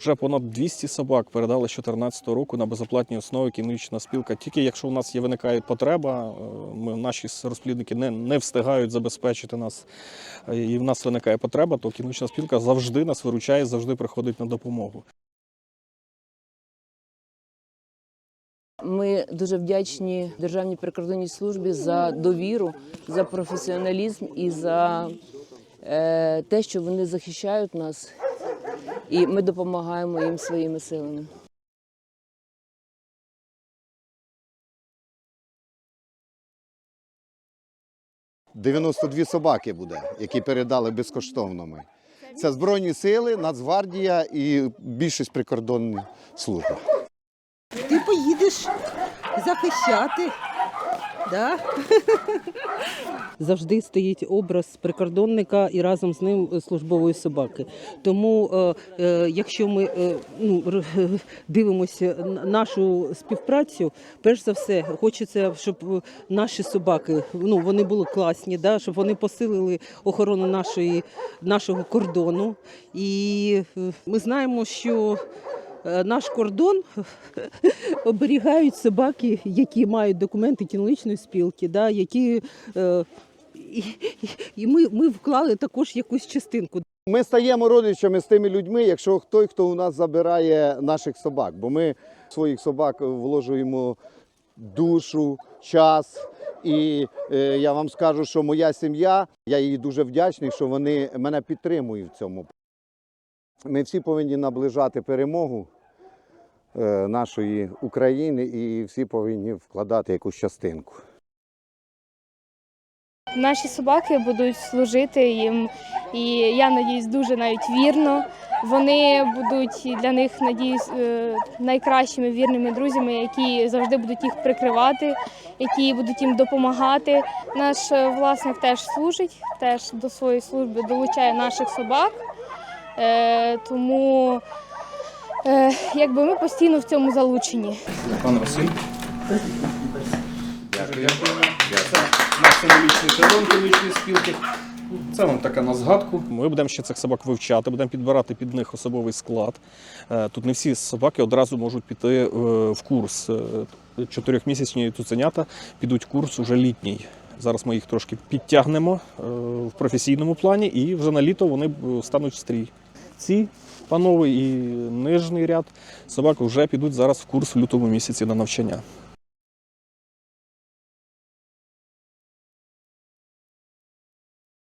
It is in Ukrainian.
Вже понад 200 собак передали з 2014 року на безоплатній основі кінологічна спілка. Тільки якщо у нас є виникає потреба, е, ми, наші розплідники не, не встигають забезпечити нас, е, і в нас виникає потреба, то кінологічна спілка завжди нас виручає, завжди приходить на допомогу. Ми дуже вдячні Державній прикордонній службі за довіру, за професіоналізм і за е, те, що вони захищають нас, і ми допомагаємо їм своїми силами. – 92 собаки буде, які передали безкоштовно ми. Це Збройні сили, Нацгвардія і більшість прикордонної служби. Ти поїдеш захищати. Да? Завжди стоїть образ прикордонника і разом з ним службової собаки. Тому, е, е, якщо ми е, ну, дивимося на нашу співпрацю, перш за все, хочеться, щоб е, наші собаки ну, вони були класні, да? щоб вони посилили охорону нашої, нашого кордону. І е, ми знаємо, що наш кордон оберігають собаки, які мають документи кінологічної спілки, да, які, е, і, і- ми, ми вклали також якусь частинку. Ми стаємо родичами з тими людьми, якщо той, хто у нас забирає наших собак, бо ми своїх собак вложуємо душу, час. І е, я вам скажу, що моя сім'я, я їй дуже вдячний, що вони мене підтримують в цьому. Ми всі повинні наближати перемогу е, нашої України і всі повинні вкладати якусь частинку. Наші собаки будуть служити їм, і я надіюсь, дуже навіть вірно. Вони будуть для них, надіюсь, е, найкращими вірними друзями, які завжди будуть їх прикривати, які будуть їм допомагати. Наш е, власник теж служить, теж до своєї служби долучає наших собак. Е, Тому е, якби ми постійно в цьому залучені. Пане Василь. Дякую. Це наш символічний талон кінологічної спілки. Це вам така на згадку. Ми будемо ще цих собак вивчати, будемо підбирати під них особовий склад. Е, Тут не всі собаки одразу можуть піти е, в курс. Е, Чотирьохмісячні цуценята підуть в курс уже літній. Зараз ми їх трошки підтягнемо в професійному плані, і вже на літо вони стануть в стрій. Ці панове і нижній ряд собак вже підуть зараз в курс в лютому місяці на навчання.